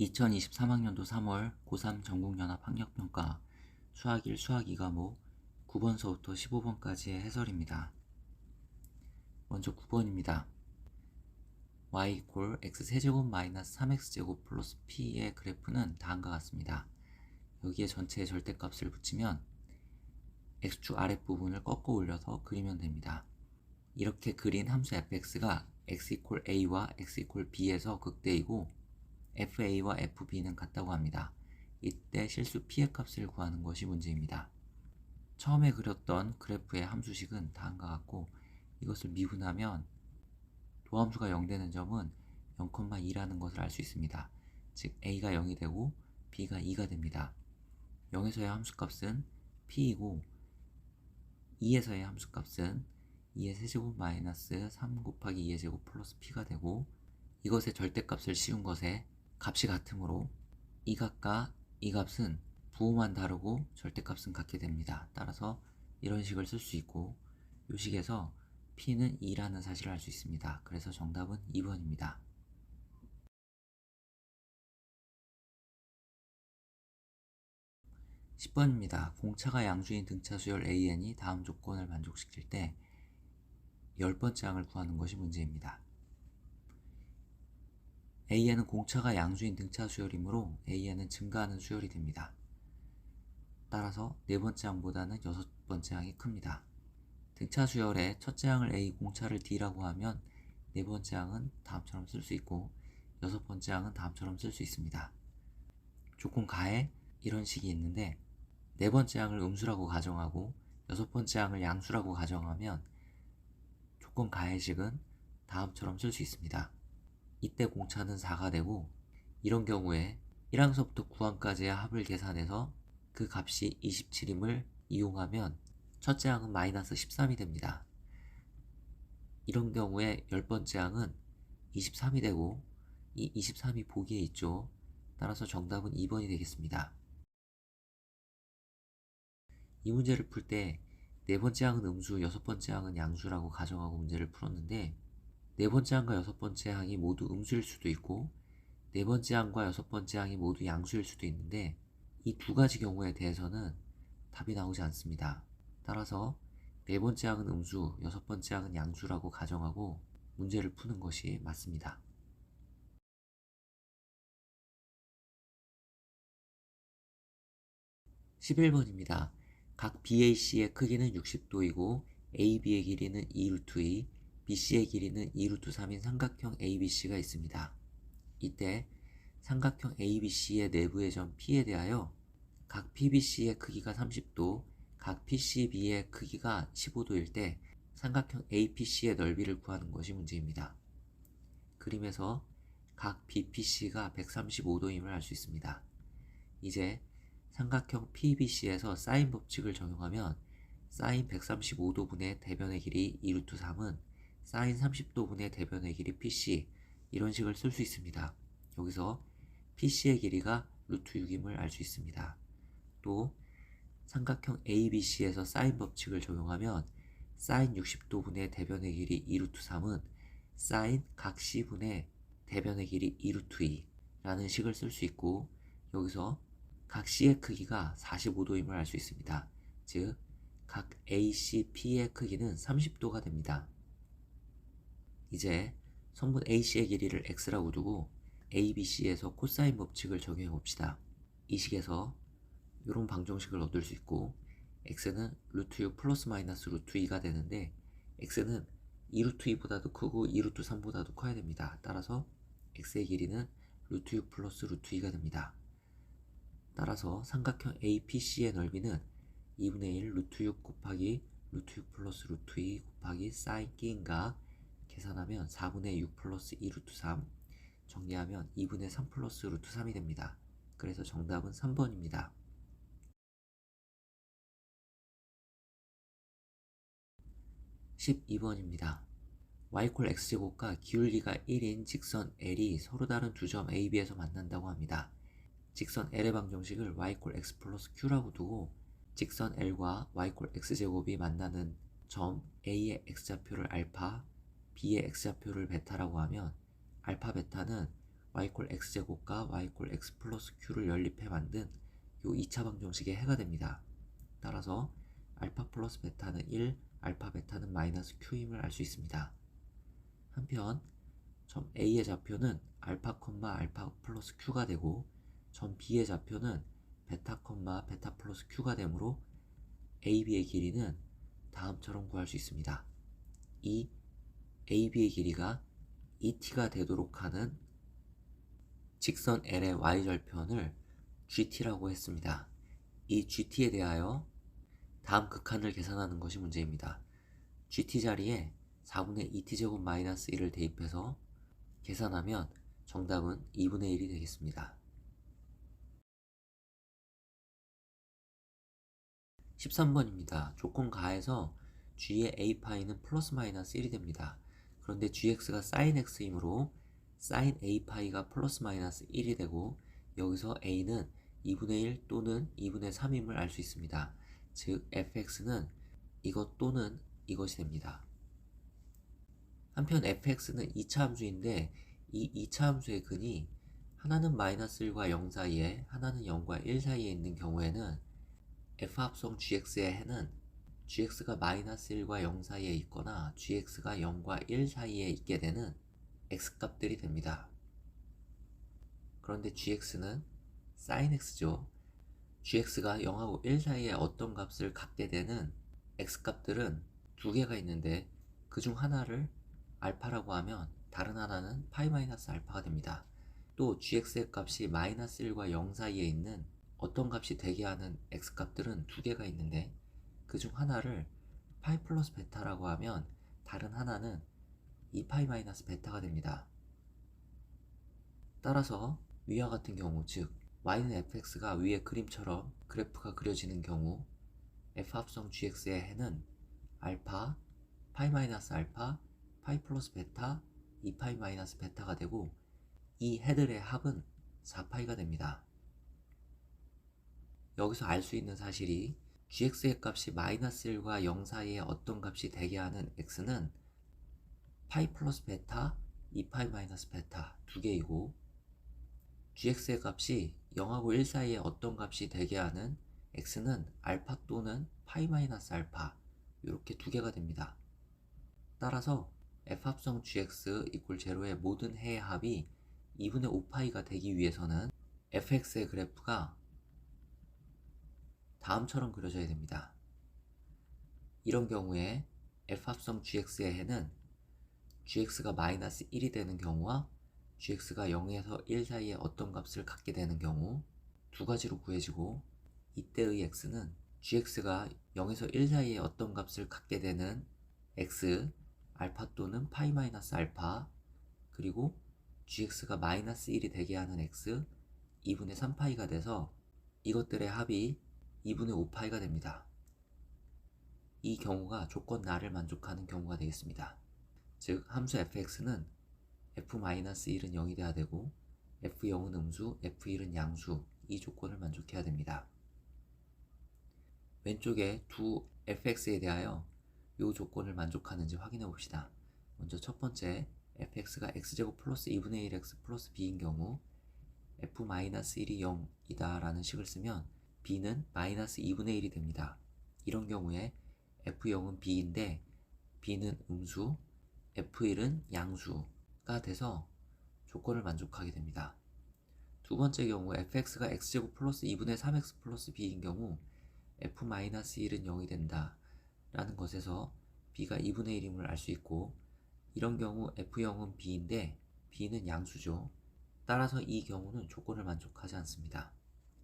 2023학년도 3월 고3 전국연합 학력평가 수학 1 수학 2과목 9번서부터 15번까지의 해설입니다. 먼저 9번입니다. y 이퀄 x세제곱 마이너스 3x제곱 플러스 p의 그래프는 다음과 같습니다. 여기에 전체의 절대값을 붙이면 x축 아랫부분을 꺾어 올려서 그리면 됩니다. 이렇게 그린 함수 fx가 x 이퀄 a와 x 이퀄 b에서 극대이고 fa와 fb는 같다고 합니다. 이때 실수 p의 값을 구하는 것이 문제입니다. 처음에 그렸던 그래프의 함수식은 다음과 같고 이것을 미분하면 도함수가 0되는 점은 0,2라는 것을 알 수 있습니다. 즉 a가 0이 되고 b가 2가 됩니다. 0에서의 함수값은 p이고 2에서의 함수값은 2의 세제곱 마이너스 3 곱하기 2의 제곱 플러스 p가 되고 이것의 절대값을 씌운 것에 값이 같으므로 이 값과 이 값은 부호만 다르고 절대값은 같게 됩니다. 따라서 이런 식을 쓸 수 있고 이 식에서 p는 2라는 사실을 알 수 있습니다. 그래서 정답은 2번입니다. 10번입니다. 공차가 양수인 등차 수열 AN이 다음 조건을 만족시킬 때 10번째 항을 구하는 것이 문제입니다. AN은 공차가 양수인 등차 수열이므로 AN은 증가하는 수열이 됩니다. 따라서 네 번째 항보다는 여섯 번째 항이 큽니다. 등차 수열의 첫째 항을 A, 공차를 D라고 하면 네 번째 항은 다음처럼 쓸 수 있고 여섯 번째 항은 다음처럼 쓸 수 있습니다. 조건 가에 이런 식이 있는데 네 번째 항을 음수라고 가정하고 여섯 번째 항을 양수라고 가정하면 조건 가해식은 다음처럼 쓸 수 있습니다. 이때 공차는 4가 되고 이런 경우에 1항서부터 9항까지의 합을 계산해서 그 값이 27임을 이용하면 첫째 항은 마이너스 13이 됩니다. 이런 경우에 열 번째 항은 23이 되고 이 23이 보기에 있죠. 따라서 정답은 2번이 되겠습니다. 이 문제를 풀 때 네 번째 항은 음수, 여섯 번째 항은 양수라고 가정하고 문제를 풀었는데 네 번째 항과 여섯 번째 항이 모두 음수일 수도 있고 네 번째 항과 여섯 번째 항이 모두 양수일 수도 있는데 이 두 가지 경우에 대해서는 답이 나오지 않습니다. 따라서 네 번째 항은 음수, 여섯 번째 항은 양수라고 가정하고 문제를 푸는 것이 맞습니다. 11번입니다. 각 BAC의 크기는 60도이고 AB의 길이는 2루트 2, BC의 길이는 2루트 3인 삼각형 ABC가 있습니다. 이때 삼각형 ABC의 내부의 점 P에 대하여 각 PBC의 크기가 30도, 각 PCB의 크기가 15도일 때 삼각형 APC의 넓이를 구하는 것이 문제입니다. 그림에서 각 BPC가 135도임을 알 수 있습니다. 이제 삼각형 PBC에서 사인 법칙을 적용하면 사인 135도분의 대변의 길이 2루트 3은 사인 30도분의 대변의 길이 PC 이런 식을 쓸 수 있습니다. 여기서 PC의 길이가 루트 6임을 알 수 있습니다. 또 삼각형 ABC에서 사인 법칙을 적용하면 사인 60도분의 대변의 길이 2루트 3은 사인 각 C분의 대변의 길이 2루트 2라는 식을 쓸 수 있고 여기서 각 C의 크기가 45도임을 알 수 있습니다. 즉, 각 ACP의 크기는 30도가 됩니다. 이제 성분 AC의 길이를 X라고 두고 ABC에서 코사인 법칙을 적용해 봅시다. 이 식에서 이런 방정식을 얻을 수 있고 X는 루트 6 플러스 마이너스 루트 2가 되는데 X는 2루트 2보다도 크고 2루트 3보다도 커야 됩니다. 따라서 X의 길이는 루트 6 플러스 루트 2가 됩니다. 따라서 삼각형 APC의 넓이는 2분의 1 루트 6 곱하기 루트 6 플러스 루트 2 곱하기 사인 끼인가 계산하면 4분의 6 플러스 2 루트 3 정리하면 2분의 3 플러스 루트 3이 됩니다. 그래서 정답은 3번입니다. 12번입니다. y 콜 x제곱과 기울기가 1인 직선 L이 서로 다른 두 점 A, B에서 만난다고 합니다. 직선 L의 방정식을 y 콜 x 플러스 q라고 두고 직선 L과 y 콜 x제곱이 만나는 점 A의 x좌표를 알파, B의 x좌표를 베타라고 하면 알파 베타는 y꼴 x제곱과 y꼴 x 플러스 q를 연립해 만든 요 2차 방정식의 해가 됩니다. 따라서 알파 플러스 베타는 1, 알파 베타는 마이너스 q임을 알 수 있습니다. 한편 점 A의 좌표는 알파 콤마 알파 플러스 q가 되고 점 B의 좌표는 베타 콤마 베타 플러스 q가 되므로 AB의 길이는 다음처럼 구할 수 있습니다. 이 AB의 길이가 ET가 되도록 하는 직선 L의 y절편을 GT라고 했습니다. 이 GT에 대하여 다음 극한을 계산하는 것이 문제입니다. GT 자리에 4분의 2t제곱 마이너스 1을 대입해서 계산하면 정답은 2분의 1이 되겠습니다. 13번입니다. 조건 가에서 g의 a파이는 플러스 마이너스 1이 됩니다. 그런데 gx가 sin x이므로 sin a파이가 플러스 마이너스 1이 되고 여기서 a는 2분의 1 또는 2분의 3임을 알 수 있습니다. 즉 fx는 이것 또는 이것이 됩니다. 한편 fx는 2차 함수인데 이 2차 함수의 근이 하나는 마이너스 1과 0 사이에 하나는 0과 1 사이에 있는 경우에는 f 합성 gx의 해는 gx가 마이너스 1과 0 사이에 있거나 gx가 0과 1 사이에 있게 되는 x값들이 됩니다. 그런데 gx는 sin x죠. gx가 0하고 1 사이에 어떤 값을 갖게 되는 x값들은 두 개가 있는데 그 중 하나를 알파라고 하면 다른 하나는 파이 마이너스 알파가 됩니다. 또 gx의 값이 마이너스 1과 0 사이에 있는 어떤 값이 되게 하는 x값들은 두 개가 있는데 그 중 하나를 파이 플러스 베타라고 하면 다른 하나는 2파이 마이너스 베타가 됩니다. 따라서 위와 같은 경우 즉 y는 fx가 위의 그림처럼 그래프가 그려지는 경우 f 합성 gx의 해는 알파, 파이 마이너스 알파, 파이 플러스 베타, 2파이 마이너스 베타가 되고 이 해들의 합은 4파이가 됩니다. 여기서 알 수 있는 사실이 gx의 값이 마이너스 1과 0 사이에 어떤 값이 되게 하는 x는 파이 플러스 베타, 2파이 마이너스 베타 두 개이고 gx의 값이 0하고 1 사이에 어떤 값이 되게 하는 x는 알파 또는 파이 마이너스 알파 이렇게 두 개가 됩니다. 따라서 f합성 gx 이꼴 제로의 모든 해의 합이 2분의 5파이가 되기 위해서는 fx의 그래프가 다음처럼 그려져야 됩니다. 이런 경우에 f합성 gx의 해는 gx가 마이너스 1이 되는 경우와 gx가 0에서 1 사이에 어떤 값을 갖게 되는 경우 두 가지로 구해지고 이때의 x는 gx가 0에서 1 사이에 어떤 값을 갖게 되는 x 알파 또는 파이 마이너스 알파 그리고 gx가 마이너스 1이 되게 하는 x 2분의 3파이가 돼서 이것들의 합이 2분의 5파이가 됩니다. 이 경우가 조건 나를 만족하는 경우가 되겠습니다. 즉 함수 fx는 f-1은 0이 돼야 되고 f0은 음수, f1은 양수 이 조건을 만족해야 됩니다. 왼쪽에 두 fx에 대하여 이 조건을 만족하는지 확인해 봅시다. 먼저 첫 번째 fx가 x제곱 플러스 2분의 1x 플러스 b인 경우 f-1이 0이다 라는 식을 쓰면 b는 마이너스 2분의 1이 됩니다. 이런 경우에 f0은 b인데 b는 음수, f1은 양수가 돼서 조건을 만족하게 됩니다. 두 번째 경우 fx가 x제곱 플러스 2분의 3x 플러스 b인 경우 f-1은 0이 된다 라는 것에서 b가 2분의 1임을 알 수 있고 이런 경우 f0은 b인데 b는 양수죠. 따라서 이 경우는 조건을 만족하지 않습니다.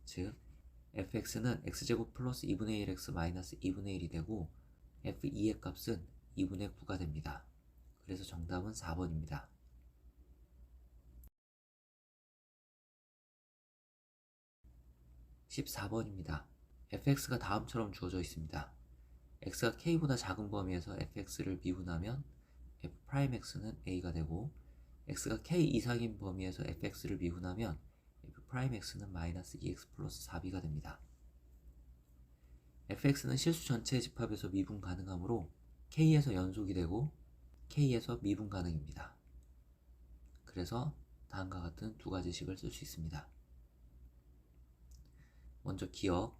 즉 fx는 x제곱 플러스 2분의 1x 마이너스 2분의 1이 되고 f2의 값은 2분의 9가 됩니다. 그래서 정답은 4번입니다. 14번입니다. fx가 다음처럼 주어져 있습니다. x가 k보다 작은 범위에서 fx를 미분하면 f'x는 a가 되고 x가 k 이상인 범위에서 fx를 미분하면 f'x는 마이너스 2x 플러스 4b가 됩니다. fx는 실수 전체의 집합에서 미분 가능하므로 k에서 연속이 되고 k에서 미분 가능입니다. 그래서 다음과 같은 두 가지 식을 쓸 수 있습니다. 먼저 기억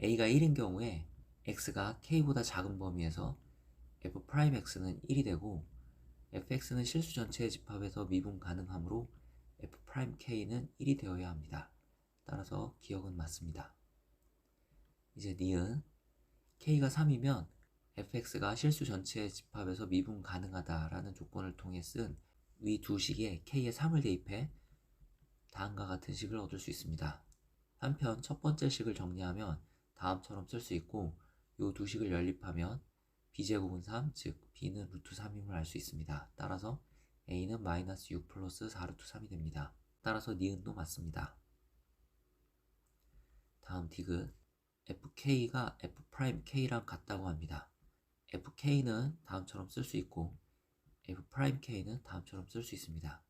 a가 1인 경우에 x가 k보다 작은 범위에서 f'x는 1이 되고 fx는 실수 전체의 집합에서 미분 가능하므로 f'k는 1이 되어야 합니다. 따라서 기억은 맞습니다. 이제 니은 k가 3이면 fx가 실수 전체의 집합에서 미분 가능하다라는 조건을 통해 쓴 위 두 식에 k에 3을 대입해 다음과 같은 식을 얻을 수 있습니다. 한편 첫 번째 식을 정리하면 다음처럼 쓸 수 있고 이 두 식을 연립하면 b제곱은 3, 즉 b는 루트 3임을 알 수 있습니다. 따라서 a는 마이너스 6 플러스 4 루트 3이 됩니다. 따라서 니은도 맞습니다. 다음 디귿 fk가 f'k랑 같다고 합니다. fk는 다음처럼 쓸 수 있고 f'k는 다음처럼 쓸 수 있습니다.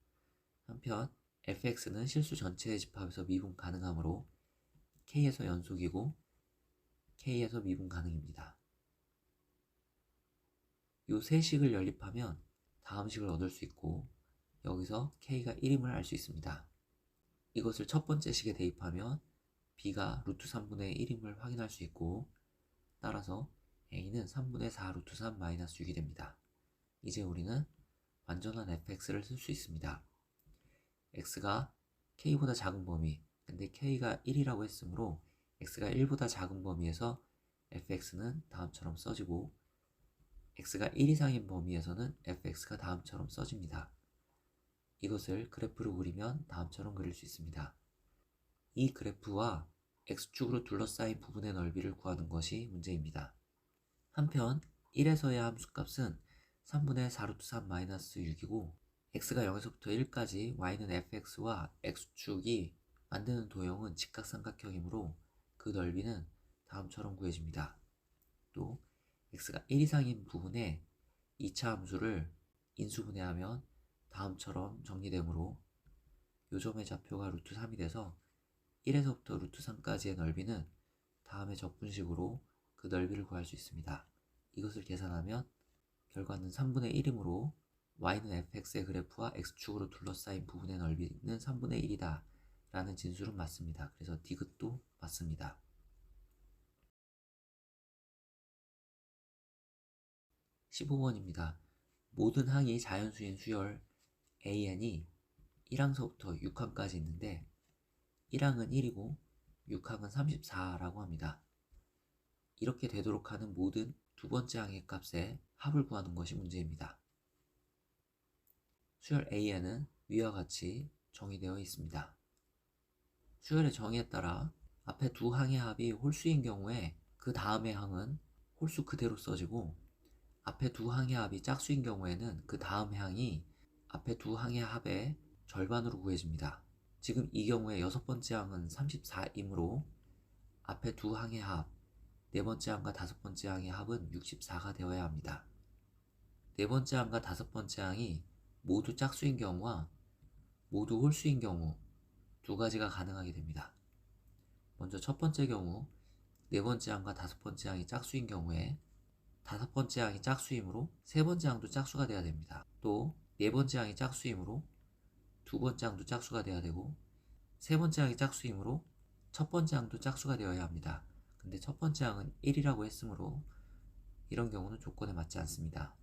한편 fx는 실수 전체의 집합에서 미분 가능하므로 k에서 연속이고 k에서 미분 가능입니다. 이세 식을 연립하면 다음 식을 얻을 수 있고 여기서 k가 1임을 알 수 있습니다. 이것을 첫 번째 식에 대입하면 b가 루트 3분의 1임을 확인할 수 있고 따라서 a는 3분의 4 루트 3 마이너스 6이 됩니다. 이제 우리는 완전한 fx를 쓸 수 있습니다. x가 k보다 작은 범위 근데 k가 1이라고 했으므로 x가 1보다 작은 범위에서 fx는 다음처럼 써지고 x가 1 이상인 범위에서는 fx가 다음처럼 써집니다. 이것을 그래프로 그리면 다음처럼 그릴 수 있습니다. 이 그래프와 x축으로 둘러싸인 부분의 넓이를 구하는 것이 문제입니다. 한편 1에서의 함수값은 3분의 4루트 3 마이너스 6이고 x가 0에서부터 1까지 y는 fx와 x축이 만드는 도형은 직각삼각형이므로 그 넓이는 다음처럼 구해집니다. 또 x가 1 이상인 부분에 2차 함수를 인수분해하면 다음처럼 정리되므로 요점의 좌표가 루트 3이 돼서 1에서부터 루트 3까지의 넓이는 다음의 적분식으로 그 넓이를 구할 수 있습니다. 이것을 계산하면 결과는 3분의 1이므로 y는 fx의 그래프와 x축으로 둘러싸인 부분의 넓이는 3분의 1이다 라는 진술은 맞습니다. 그래서 디귿도 맞습니다. 15번입니다. 모든 항이 자연수인 수열 AN이 1항서부터 6항까지 있는데 1항은 1이고 6항은 34라고 합니다. 이렇게 되도록 하는 모든 두 번째 항의 값의 합을 구하는 것이 문제입니다. 수열 AN은 위와 같이 정의되어 있습니다. 수열의 정의에 따라 앞에 두 항의 합이 홀수인 경우에 그 다음의 항은 홀수 그대로 써지고 앞에 두 항의 합이 짝수인 경우에는 그 다음 항이 앞에 두 항의 합의 절반으로 구해집니다. 지금 이 경우에 여섯 번째 항은 34이므로 앞에 두 항의 합, 네 번째 항과 다섯 번째 항의 합은 64가 되어야 합니다. 네 번째 항과 다섯 번째 항이 모두 짝수인 경우와 모두 홀수인 경우 두 가지가 가능하게 됩니다. 먼저 첫 번째 경우 네 번째 항과 다섯 번째 항이 짝수인 경우에 다섯 번째 항이 짝수이므로 세 번째 항도 짝수가 돼야 됩니다. 또 네 번째 항이 짝수이므로 두 번째 항도 짝수가 돼야 되고 세 번째 항이 짝수이므로 첫 번째 항도 짝수가 되어야 합니다. 근데 첫 번째 항은 1이라고 했으므로 이런 경우는 조건에 맞지 않습니다.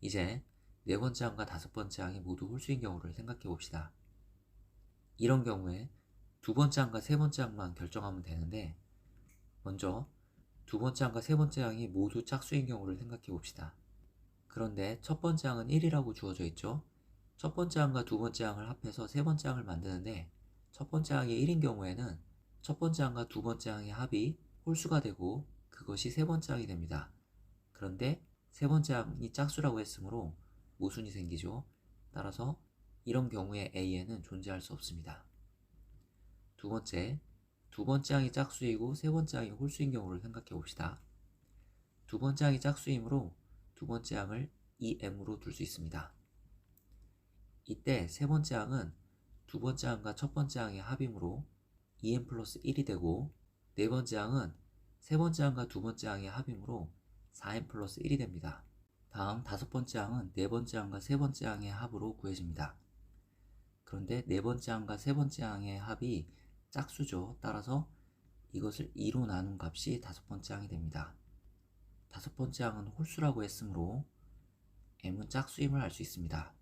이제 네 번째 항과 다섯 번째 항이 모두 홀수인 경우를 생각해 봅시다. 이런 경우에 두 번째 항과 세 번째 항만 결정하면 되는데 먼저 두 번째 항과 세 번째 항이 모두 짝수인 경우를 생각해 봅시다. 그런데 첫 번째 항은 1이라고 주어져 있죠. 첫 번째 항과 두 번째 항을 합해서 세 번째 항을 만드는데 첫 번째 항이 1인 경우에는 첫 번째 항과 두 번째 항의 합이 홀수가 되고 그것이 세 번째 항이 됩니다. 그런데 세 번째 항이 짝수라고 했으므로 모순이 생기죠. 따라서 이런 경우에 A에는 존재할 수 없습니다. 두 번째, 두 번째 항이 짝수이고 세 번째 항이 홀수인 경우를 생각해 봅시다. 두 번째 항이 짝수이므로 두 번째 항을 2m으로 둘 수 있습니다. 이때 세 번째 항은 두 번째 항과 첫 번째 항의 합이므로 2m 플러스 1이 되고 네 번째 항은 세 번째 항과 두 번째 항의 합이므로 4m 플러스 1이 됩니다. 다음 다섯 번째 항은 네 번째 항과 세 번째 항의 합으로 구해집니다. 그런데 네 번째 항과 세 번째 항의 합이 짝수죠. 따라서 이것을 2로 나눈 값이 다섯 번째 항이 됩니다. 다섯 번째 항은 홀수라고 했으므로 m은 짝수임을 알 수 있습니다.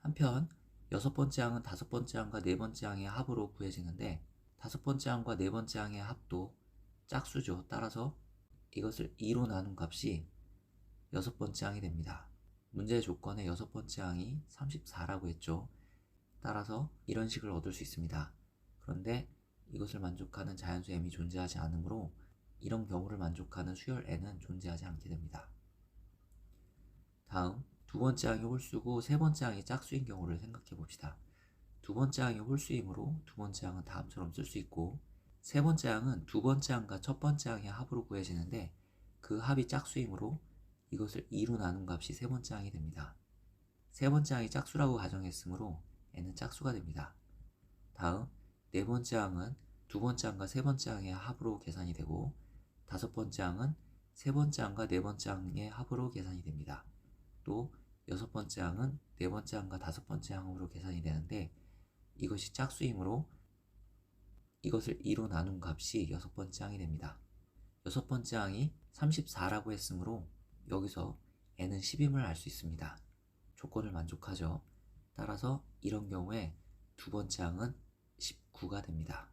한편 여섯 번째 항은 다섯 번째 항과 네 번째 항의 합으로 구해지는데 다섯 번째 항과 네 번째 항의 합도 짝수죠. 따라서 이것을 2로 나눈 값이 여섯 번째 항이 됩니다. 문제의 조건에 여섯 번째 항이 34라고 했죠. 따라서 이런 식을 얻을 수 있습니다. 그런데 이것을 만족하는 자연수 m이 존재하지 않으므로 이런 경우를 만족하는 수열 n은 존재하지 않게 됩니다. 다음 두 번째 항이 홀수고 세 번째 항이 짝수인 경우를 생각해 봅시다. 두 번째 항이 홀수이므로 두 번째 항은 다음처럼 쓸 수 있고 세 번째 항은 두 번째 항과 첫 번째 항의 합으로 구해지는데 그 합이 짝수이므로 이것을 2로 나눈 값이 세 번째 항이 됩니다. 세 번째 항이 짝수라고 가정했으므로 n은 짝수가 됩니다. 다음 네 번째 항은 두 번째 항과 세 번째 항의 합으로 계산이 되고 다섯 번째 항은 세 번째 항과 네 번째 항의 합으로 계산이 됩니다. 또 여섯 번째 항은 네 번째 항과 다섯 번째 항으로 계산이 되는데 이것이 짝수이므로 이것을 2로 나눈 값이 여섯 번째 항이 됩니다. 여섯 번째 항이 34라고 했으므로 여기서 n은 10임을 알 수 있습니다. 조건을 만족하죠. 따라서 이런 경우에 두 번째 항은 19가 됩니다.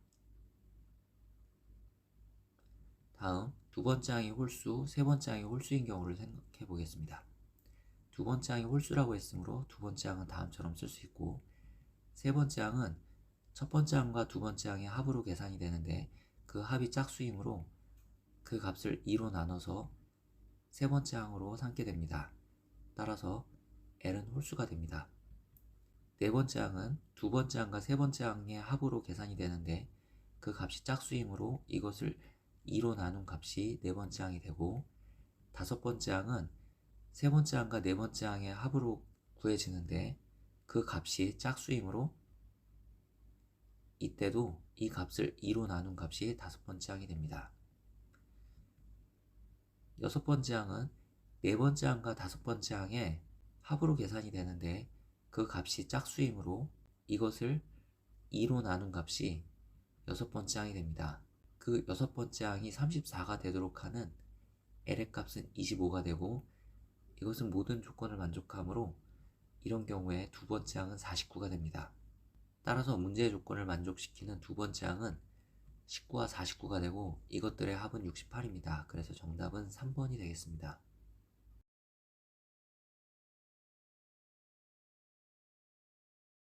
다음 두 번째 항이 홀수, 세 번째 항이 홀수인 경우를 생각해 보겠습니다. 두 번째 항이 홀수라고 했으므로 두 번째 항은 다음처럼 쓸 수 있고 세 번째 항은 첫 번째 항과 두 번째 항의 합으로 계산이 되는데 그 합이 짝수이므로 그 값을 2로 나눠서 세 번째 항으로 삼게 됩니다. 따라서 L은 홀수가 됩니다. 네 번째 항은 두 번째 항과 세 번째 항의 합으로 계산이 되는데 그 값이 짝수이므로 이것을 2로 나눈 값이 네 번째 항이 되고 다섯 번째 항은 세 번째 항과 네 번째 항의 합으로 구해지는데 그 값이 짝수이므로 이때도 이 값을 2로 나눈 값이 다섯 번째 항이 됩니다. 여섯 번째 항은 네 번째 항과 다섯 번째 항의 합으로 계산이 되는데 그 값이 짝수이므로 이것을 2로 나눈 값이 여섯 번째 항이 됩니다. 그 여섯 번째 항이 34가 되도록 하는 L의 값은 25가 되고 이것은 모든 조건을 만족하므로 이런 경우에 두 번째 항은 49가 됩니다. 따라서 문제의 조건을 만족시키는 두 번째 항은 19와 49가 되고 이것들의 합은 68입니다. 그래서 정답은 3번이 되겠습니다.